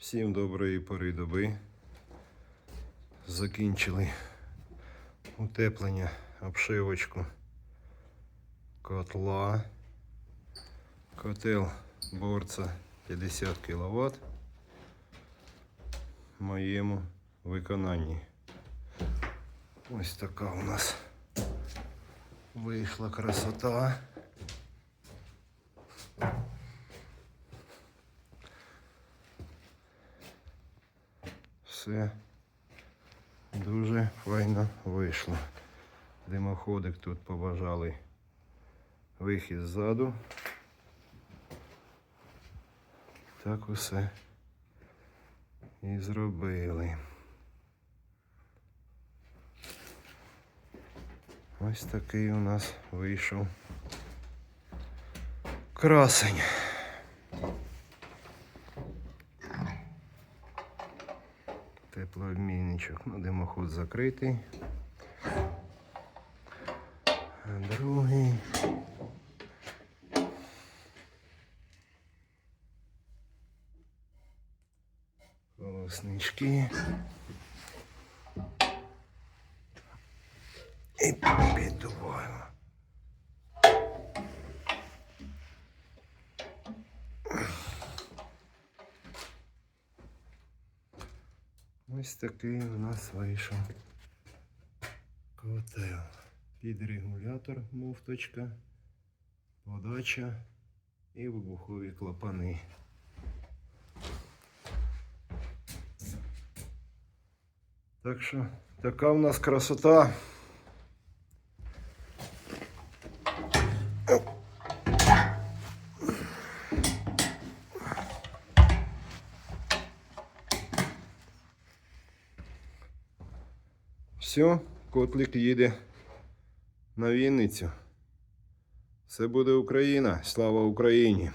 Всім доброї пори доби. Закінчили утеплення, обшивочку котла. Котел борца 50 кВт в моєму виконанні. Ось така у нас вийшла красота. Все дуже файно вийшло. Димоходик тут побажали вихід ззаду. Так усе і зробили. Ось такий у нас вийшов красень. Теплообмінничок. Ну, димоход закритий. А другий. Колоснички. І піддуваємо. Ось такий у нас вийшов котел. Під регулятор муфточка, подача і вибухові клапани. Так що така у нас красота. Все, котлик їде на Вінницю. Все буде Україна. Слава Україні!